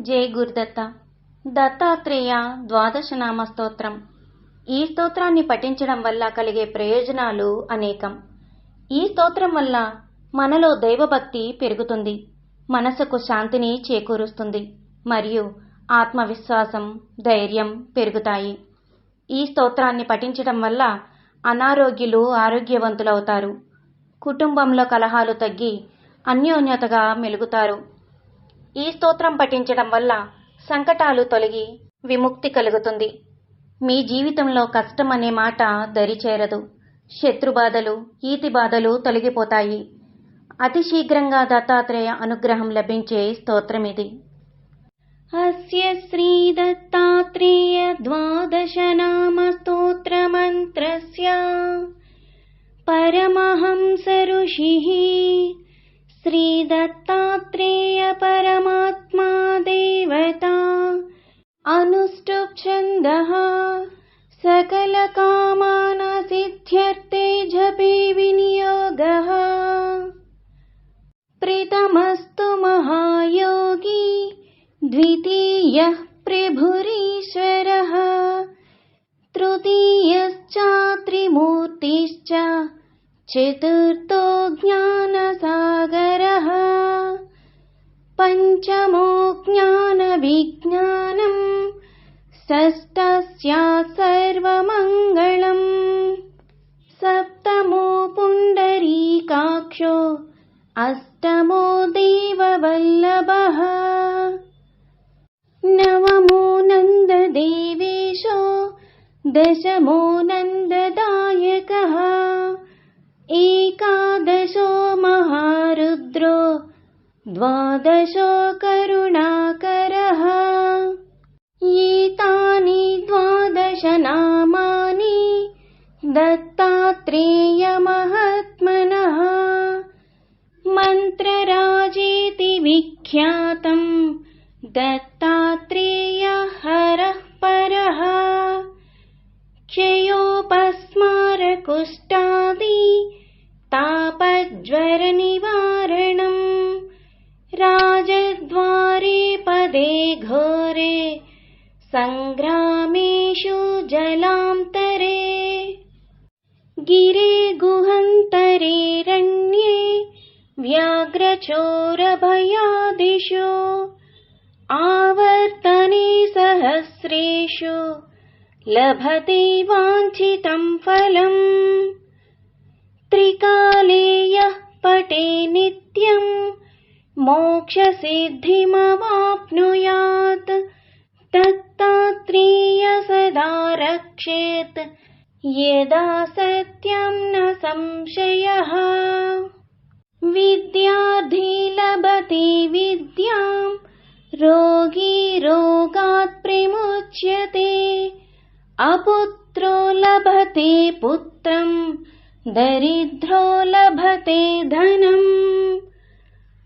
జై గురుదత్త. దత్తాత్రేయ ద్వాదశనామ స్తోత్రం. ఈ స్తోత్రాన్ని పఠించడం వల్ల కలిగే ప్రయోజనాలు అనేకం. ఈ స్తోత్రం వల్ల మనలో దైవభక్తి పెరుగుతుంది. మనసుకు శాంతిని చేకూరుస్తుంది. మరియు ఆత్మవిశ్వాసం ధైర్యం పెరుగుతాయి. ఈ స్తోత్రాన్ని పఠించడం వల్ల అనారోగ్యులు ఆరోగ్యవంతులవుతారు. కుటుంబంలో కలహాలు తగ్గి అన్యోన్యతగా మెలుగుతారు. ఈ స్తోత్రం పఠించడం వల్ల సంకటాలు తొలగి విముక్తి కలుగుతుంది. మీ జీవితంలో కష్టం అనే మాట దరిచేరదు శత్రుబాధలు ఈతి బాధలు తొలగిపోతాయి. అతి శీఘ్రంగా దత్తాత్రేయ అనుగ్రహం లభించే స్తోత్రం ఇది. అస్య శ్రీ దత్తాత్రేయ ద్వాదశ నామ స్తోత్రమంత్రస్య పరమహంస ఋషి श्रीदत्तात्रेय परमात्मा देवता अनुष्टुप्छन्दः सकलकामानसिद्ध्यर्थे जपे विनियोगः। प्रीतमस्तु महायोगी द्वितीयः प्रभुरीश्वरः तृतीयश्चात्रिमूर्तिश्च चतुर्थो पञ्चमो ज्ञानविज्ञानम् षष्ठस्या सर्वमङ्गलम् सप्तमो पुण्डरीकाक्षो अष्टमो देववल्लभः नवमो नन्ददेवेशो दशमो द्वादशो करुणाकरः एतानि द्वादश नामानि दत्तात्रेयमहात्मनः। मन्त्रराजेति विख्यातम् दत्तात्रेय हरः परः। क्षयोपस्मारकुष्ठादि तापज्वरनिवारणम् पदे घोरे सङ्ग्रामेषु जलान्तरे गिरे गुहन्तरे रण्ये व्याघ्रचोरभयादिषु। आवर्तने सहस्रेषु लभते वाञ्छितं फलम्। त्रिकाले यः पटे नित्यम् मोक्षसिद्धिमवाप्नुयात्। दत्तात्रेय सदा रक्षेत् यदा सत्यं न संशयः। विद्यार्थी लभते विद्याम् रोगी रोगात् प्रमुच्यते। अपुत्रो लभते पुत्रम् दरिद्रो लभते धनम्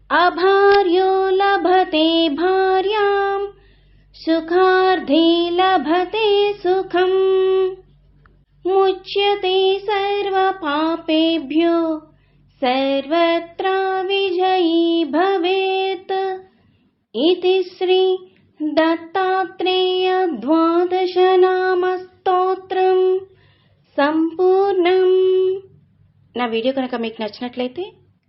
अभार्यो लभते भार्याम् सुखार्थे लभते सुखम् मुच्यते सर्वपापेभ्यो सर्वत्र विजयी भवेत् इति श्री దత్తాత్రేయ ద్వాదశ నామ స్తోత్రం సంపూర్ణం నా వీడియో కనుక మీకు నచ్చినట్లయితే